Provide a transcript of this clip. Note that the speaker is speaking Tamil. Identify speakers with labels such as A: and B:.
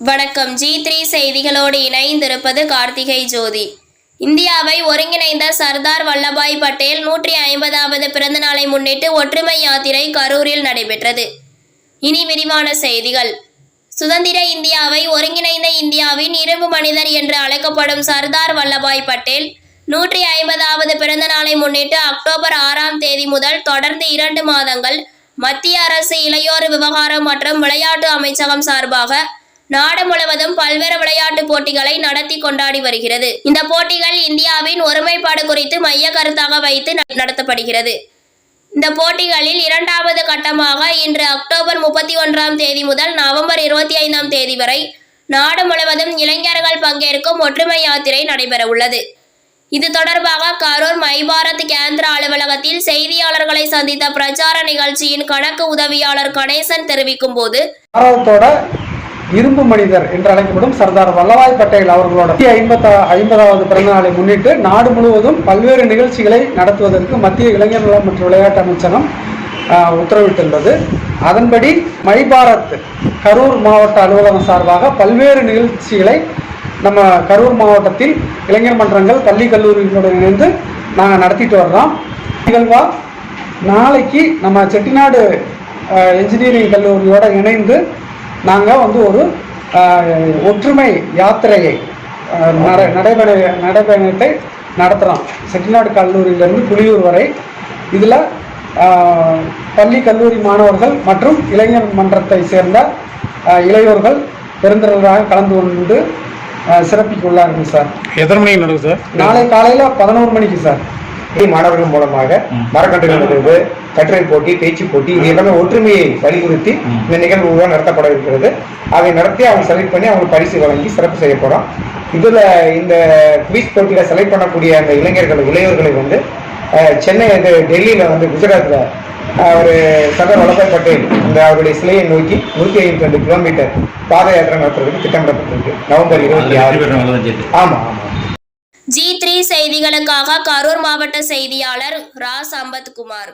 A: வணக்கம். ஜி த்ரீ செய்திகளோடு இணைந்திருப்பது கார்த்திகை ஜோதி. இந்தியாவை ஒருங்கிணைந்த சர்தார் வல்லபாய் பட்டேல் நூற்றி ஐம்பதாவது பிறந்த நாளை முன்னிட்டு ஒற்றுமை யாத்திரை கரூரில் நடைபெற்றது. இனி விரிவான செய்திகள். சுதந்திர இந்தியாவை ஒருங்கிணைந்த இந்தியாவின் இரும்பு மனிதர் என்று அழைக்கப்படும் சர்தார் வல்லபாய் பட்டேல் நூற்றி ஐம்பதாவது பிறந்த நாளை முன்னிட்டு அக்டோபர் ஆறாம் தேதி முதல் தொடர்ந்து இரண்டு மாதங்கள் மத்திய அரசு இளையோர் விவகாரம் மற்றும் விளையாட்டு அமைச்சகம் சார்பாக நாடு முழுவதும் பல்வேறு விளையாட்டு போட்டிகளை நடத்தி கொண்டாடி வருகிறது. இந்த போட்டிகள் இந்தியாவின் ஒருமைப்பாடு குறித்து மைய கருத்தாக வைத்து ந- நடத்தப்படுகிறது. இந்த போட்டிகளில் இரண்டாவது கட்டமாக இன்று அக்டோபர் முப்பத்தி ஒன்றாம் தேதி முதல் நவம்பர் இருபத்தி ஐந்தாம் தேதி வரை நாடு முழுவதும் இளைஞர்கள் பங்கேற்கும் ஒற்றுமை யாத்திரை நடைபெற உள்ளது இது தொடர்பாக கரூர் மைபாரத் கேந்திர அலுவலகத்தில் செய்தியாளர்களை சந்தித்த பிரச்சார நிகழ்ச்சியின் கணக்கு உதவியாளர் கணேசன் தெரிவிக்கும் போது
B: இரும்பு மனிதர் என்று அழைக்கப்படும் சர்தார் வல்லபாய் பட்டேல் அவர்களோட ஐம்பத்த ஐம்பதாவது பிறந்த நாளை முன்னிட்டு நாடு முழுவதும் பல்வேறு நிகழ்ச்சிகளை நடத்துவதற்கு மத்திய இளைஞர் நலம் மற்றும் விளையாட்டு அமைச்சகம் உத்தரவிட்டுள்ளது அதன்படி மை பாரத் கரூர் மாவட்ட அலுவலகம் சார்பாக பல்வேறு நிகழ்ச்சிகளை நம்ம கரூர் மாவட்டத்தில் இளைஞர் மன்றங்கள் பள்ளி கல்லூரிகளுடன் இணைந்து நாங்கள் நடத்திட்டு வர்றோம். நிகழ்வா நாளைக்கு நம்ம செட்டிநாடு என்ஜினியரிங் கல்லூரியோடு இணைந்து நாங்கள் வந்து ஒரு ஒற்றுமை யாத்திரையை நட நடைபெற நடைபயணத்தை நடத்துகிறோம் செட்டிநாடு கல்லூரியிலிருந்து புலியூர் வரை. இதில் பள்ளி கல்லூரி மாணவர்கள் மற்றும் இளைஞர் மன்றத்தை சேர்ந்த இளையோர்கள் பெருந்திரளாக கலந்து கொண்டு சிறப்பிக்க உள்ளார்கள் சார்.
C: எத்தனை மணிக்கு நடக்கும் சார்?
B: நாளை காலையில் பதினோரு மணிக்கு சார்.
D: மாணவர்கள் மூலமாக மரக்கன்றுகள் நடுவது கட்டுரை போட்டி பேச்சு போட்டி இது எல்லாமே ஒற்றுமையை வலியுறுத்தி இந்த நிகழ்வு நடத்தப்பட இருக்கிறது. அதை நடத்தி அவங்க செலக்ட் பண்ணி அவங்க பரிசு வழங்கி சிறப்பு செய்ய போறோம். இதுல இந்த குவிஸ் போட்டியில செலக்ட் பண்ணக்கூடிய அந்த இளைஞர்கள் இளையோர்களை வந்து அஹ், சென்னை இது டெல்லியில வந்து குஜராத்ல அஹ், ஒரு சர்தார் வல்லபாய் பட்டேல் அந்த அவருடைய சிலையை நோக்கி நூத்தி ஐம்பத்தி ரெண்டு கிலோமீட்டர் பாத யாத்திரை நடத்துறதுக்கு திட்டமிடப்பட்டிருக்கு. நவம்பர் இருபத்தி ஆறு. ஆமா ஆமா.
A: ஜி த்ரீ செய்திகளுக்காக கரூர் மாவட்ட செய்தியாளர் ரா சம்பத்குமார்